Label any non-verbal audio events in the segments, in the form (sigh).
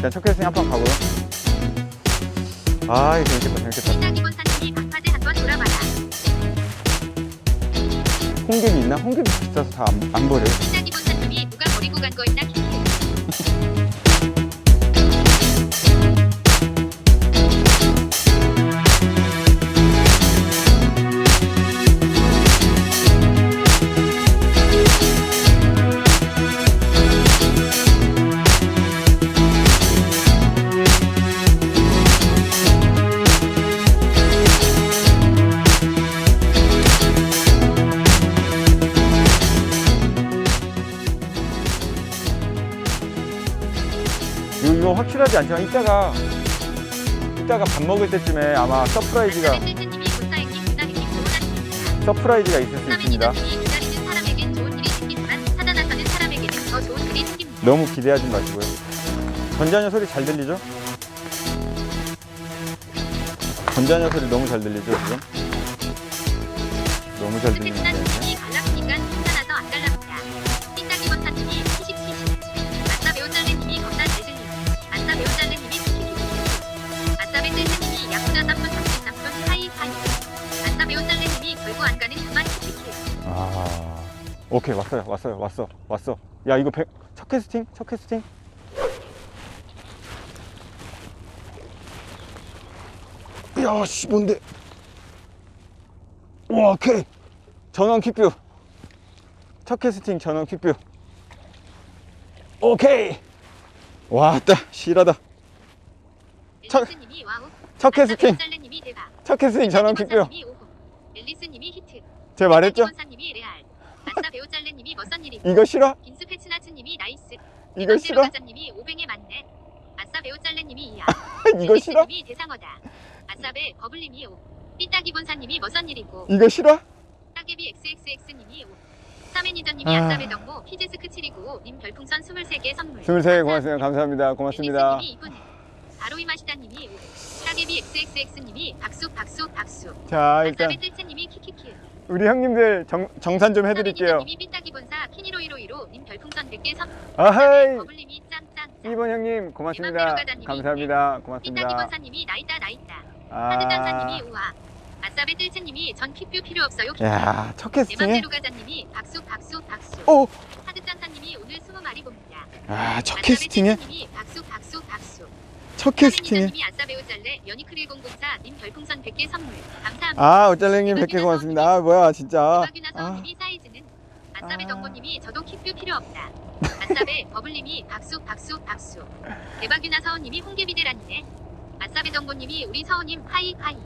일단 첫 캐스팅 한 판 가고요. 아, 이거 재밌겠다, 재밌겠다. 홍geb이 있나? 홍geb이 비싸서 다안안 버려요. 누가 버리고 간 거 있나 하지 않지만 이따가 이따가 밥 먹을 때쯤에 아마 서프라이즈가. 서프라이즈가 있을 수 있습니다. 너무 기대하지 마시고요. 전자녀 소리 잘 들리죠? 전자녀 소리 너무 잘 들리죠 지금? 너무 잘 갈라프니까 오케이 왔어요, 왔어요, 왔어, 왔어. 야 이거 백, 첫 캐스팅, 첫 캐스팅. 야, 씨 뭔데? 와, 오케이. 전원 킥뷰. 첫 캐스팅 전원 킥뷰. 오케이. 왔다, 실하다. 첫-. 첫 캐스팅. 첫 캐스팅 전원 킥뷰. 제가 말했죠? 본사님이 레알. 아싸 배우짤레님 이. 이거 싫어? 김수 페츠나츠님이 나이스. 이거 싫어? 가자님이 오뱅에 맞네. 아싸 배우 짤레님이 이야. (laughs) 이거 싫어? 님이 대상어다. 아싸베 버블님이 오. 삐딱이 본사님이 멋선 일이고. 이거 싫어? 따개비 XXX님이 오. 사매니저님이 아. 아싸베 덕모 피제스크 729님 별풍선 23개 선물. 23개 고맙습니다. 감사합니다. 고맙습니다. 바로이 마시다님이 오. 따개비 XXX님이 박수 박수 박수. 자, 일단 아싸베 뜰채님이 키키키. 우리 형님들 정, 정산 좀 해드릴게요. 아하이, 버블님이 짱짱. 2번 형님 고맙습니다. 이만 감사합니다. 삐딱이 고맙습니다. 본사님이 나있다 나있다. 아, 하드장사님이 우와. 아싸베 뜰채님이 전 킥뷰 필요 없어요. 야, 첫내 캐스팅에 맘대로 가자님이 박수 박수 박수. 오, 하드장사님이 오늘 20마리 봅니다. 아, 첫 캐스팅에 박수 박수 박수. 첫 캐스팅에 사매니저님이 아싸베 우짤레 연이클 1004 님 별풍선 100개 선물. 감사합니다. 아, 어쩔랭님 100개 고맙습니다. 아, 뭐야, 진짜. 대박이나 아, 서우님이 사이즈는 아싸베 아. 덕모님이 저도 킥뷰 필요 없다. 아싸베 버블님이 박수 박수 박수. 대박이나 서우님이 홍계비대란이네. 아싸베 덕모님이 우리 서우님 하이 하이.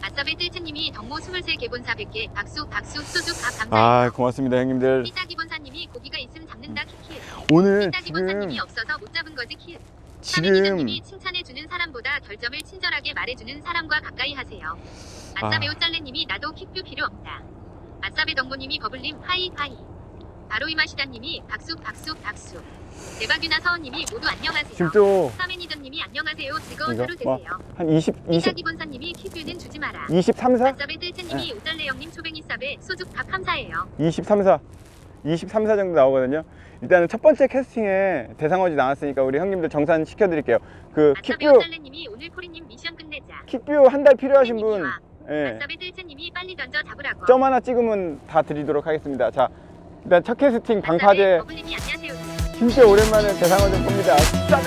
아싸베 뜰채님이 덕모 23 개 본사 100개 박수 박수 소주 밥 감사해요. 아, 고맙습니다, 형님들. 삐딱이 본사님이 고기가 있음 잡는다 키키. 오늘 삐딱이 지금 본사님이 없어서 못 잡은 거지 키. 지금 사매니저님이 칭찬해주는 사람보다 결점을 친절하게 말해주는 사람과 가까이 하세요. 아싸베 아. 오짤레님이 나도 킥뷰 필요 없다. 아싸베 덕모님이 버블님 하이 하이. 바로이 마시다님이 박수 박수 박수. 대박유나 서원님이 모두 안녕하세요. 지금 또 사매니저님이 안녕하세요. 즐거운 이거? 하루 뭐? 되세요. 한 20, 20, 삐딱이 본사님이 킥뷰는 주지 마라. 23, 4? 아싸베 뜰채님이 오짤레 형님 초뱅이 쌉에 소죽 밥 감사해요. 23, 4. 23, 4 정도 나오거든요. 일단은 첫 번째 캐스팅에 대상어지 나왔으니까 우리 형님들 정산 시켜드릴게요. 그 아싸베 킥뷰, 오짤레님이 오늘 코리님 미션 끝내자. 킥뷰 한 달 필요하신 분, 와. 예. 아싸베 뜰채님이 빨리 던져 잡으라고. 점 하나 찍으면 다 드리도록 하겠습니다. 자, 일단 첫 캐스팅 방파제 안녕하세요. 진짜 오랜만에 대상어 좀 봅니다. 쌈